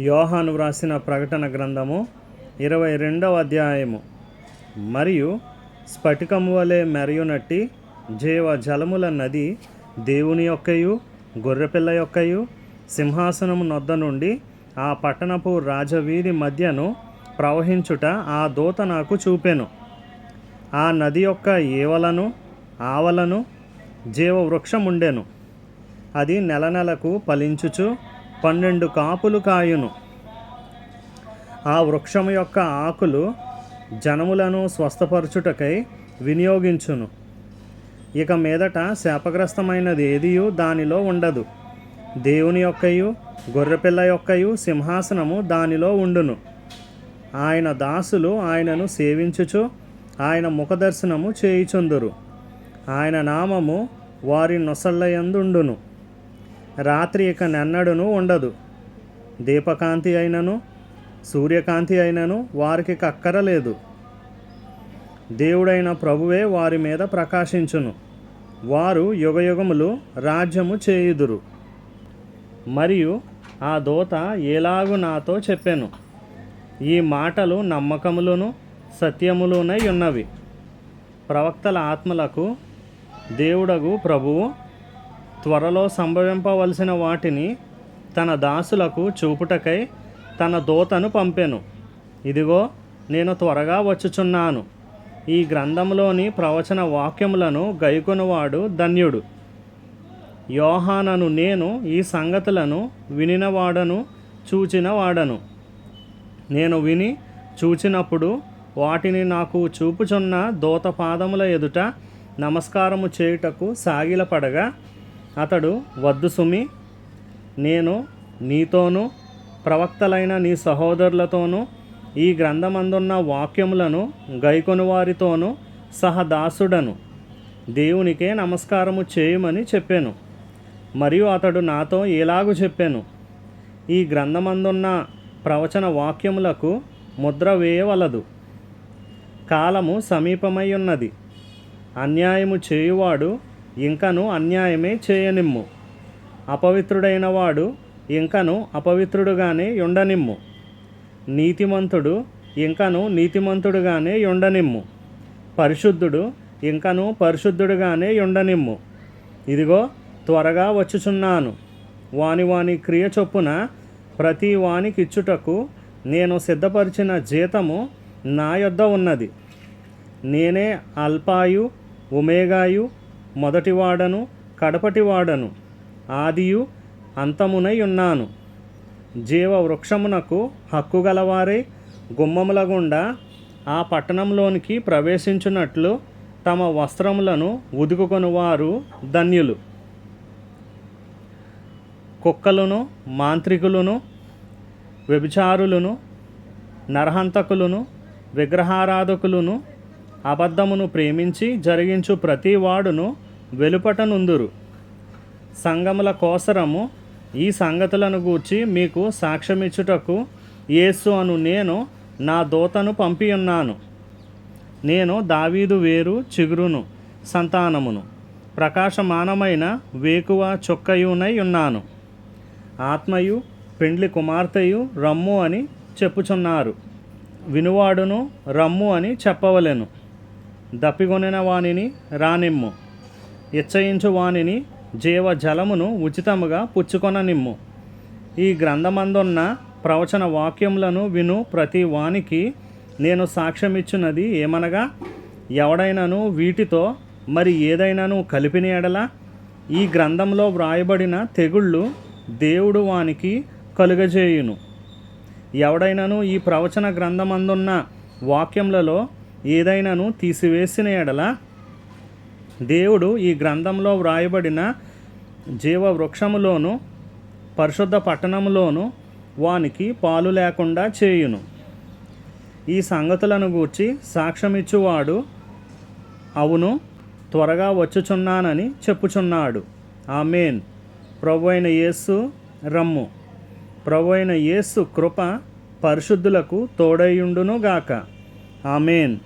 యోహాను వ్రాసిన ప్రకటన గ్రంథము ఇరవై రెండవ అధ్యాయము. మరియు స్ఫటికము వలె మెరయునట్టి జీవ జలముల నది దేవుని యొక్కయు గొర్రెపిల్ల యొక్కయు సింహాసనము నొద్ద నుండి ఆ పట్టణపు రాజవీధి మధ్యను ప్రవహించుట ఆ దూత నాకు చూపెను. ఆ నది యొక్క ఏవలను ఆవలను జీవ వృక్షముండెను అది నెల నెలకు ఫలించుచు పన్నెండు కాపులు కాయును. ఆ వృక్షము యొక్క ఆకులు జనములను స్వస్థపరచుటకై వినియోగించును. ఇక మీదట శాపగ్రస్తమైనది ఏదియూ దానిలో ఉండదు. దేవుని యొక్కయు గొర్రెపిల్ల యొక్కయు సింహాసనము దానిలో ఉండును. ఆయన దాసులు ఆయనను సేవించుచు ఆయన ముఖదర్శనము చేయుచుందురు. ఆయన నామము వారి నొసళ్ళయందుండును రాత్రి ఇక నెన్నడును ఉండదు. దీపకాంతి అయినను సూర్యకాంతి అయినను వారికి కక్కరలేదు దేవుడైన ప్రభువే వారి మీద ప్రకాశించును. వారు యుగయుగములు రాజ్యము చేయుదురు. మరియు ఆ దోత ఎలాగు నాతో చెప్పెను? ఈ మాటలు నమ్మకములను సత్యములునై ఉన్నవి. ప్రవక్తల ఆత్మలకు దేవుడగు ప్రభువు త్వరలో సంభవింపవలసిన వాటిని తన దాసులకు చూపుటకై తన దూతను పంపెను. ఇదిగో నేను త్వరగా వచ్చుచున్నాను. ఈ గ్రంథంలోని ప్రవచన వాక్యములను గైకొనువాడు ధన్యుడు. యోహానను నేను ఈ సంగతులను వినినవాడను చూచినవాడను. నేను విని చూచినప్పుడు వాటిని నాకు చూపుచున్న దూత పాదముల ఎదుట నమస్కారము చేయుటకు సాగిలపడగా అతడు వద్దు సుమి నేను నీతోనూ ప్రవక్తలైన నీ సహోదరులతోనూ ఈ గ్రంథమందున్న వాక్యములను గైకొని వారితోనూ సహదాసుడను దేవునికే నమస్కారము చేయమని చెప్పాను. మరియు అతడు నాతో ఎలాగు చెప్పాను? ఈ గ్రంథమందున్న ప్రవచన వాక్యములకు ముద్ర వేయవలదు. కాలము సమీపమై ఉన్నది. అన్యాయము చేయువాడు ఇంకను అన్యాయమే చేయనిమ్ము. అపవిత్రుడైన వాడు ఇంకను అపవిత్రుడుగానే ఉండనిమ్ము నీతిమంతుడు ఇంకను నీతిమంతుడుగానే ఉండనిమ్ము పరిశుద్ధుడు ఇంకను పరిశుద్ధుడుగానే ఉండనిమ్ము ఇదిగో త్వరగా వచ్చుచున్నాను. వాని వాని క్రియ చొప్పున ప్రతి వానికిచ్చుటకు నేను సిద్ధపరిచిన జీతము నా యొద్ద ఉన్నది. నేనే అల్పాయు ఉమేగాయు మొదటివాడను కడపటివాడను ఆదియు అంతమునై ఉన్నాను. జీవ వృక్షమునకు హక్కు గలవారే గుమ్మముల గుండా ఆ పట్టణంలోనికి ప్రవేశించున్నట్లు తమ వస్త్రములను ఉదుకుకొనువారు ధన్యులు. కుక్కలను మాంత్రికులను వ్యభిచారులను నరహంతకులను విగ్రహారాధకులను అబద్ధమును ప్రేమించి జరిగించు ప్రతి వాడును వెలుపటనుందురు. సంగముల కోసరము ఈ సంగతులను గూర్చి మీకు సాక్ష్యమిచ్చుటకు యేసు అను నేను నా దూతను పంపియున్నాను. నేను దావీదు వేరు చిగురును సంతానమును. ప్రకాశమానమైన వేకువ చొక్కయునై ఉన్నాను. ఆత్మయు పెండ్లి కుమార్తెయు రమ్ము అని చెప్పుచున్నారు. వినువాడును రమ్ము అని చెప్పవలెను. దప్పికొనిన వానిని రానిమ్ము. ఇచ్చయించు వానిని జీవ జలమును ఉచితముగా పుచ్చుకొననిమ్ము. ఈ గ్రంథమందున్న ప్రవచన వాక్యములను విను ప్రతి వానికి నేను సాక్ష్యమిచ్చున్నది ఏమనగా ఎవడైనను వీటితో మరి ఏదైనాను కలిపిన ఎడల ఈ గ్రంథంలో వ్రాయబడిన తెగుళ్ళు దేవుడు వానికి కలుగజేయును. ఎవడైనను ఈ ప్రవచన గ్రంథమందున్న వాక్యములలో ఏదైనాను తీసివేసిన ఎడల దేవుడు ఈ గ్రంథంలో వ్రాయబడిన జీవ వృక్షములోను పరిశుద్ధ పట్టణములోను వానికి పాలు లేకుండా చేయును. ఈ సంగతులను గూర్చి సాక్ష్యమిచ్చువాడు అవును త్వరగా వచ్చుచున్నానని చెప్పుచున్నాడు. ఆమెన్. ప్రభు అయిన యేసు రమ్ము. ప్రభు అయిన యేసు కృప పరిశుద్ధులకు తోడైయుండును గాక ఆమెన్.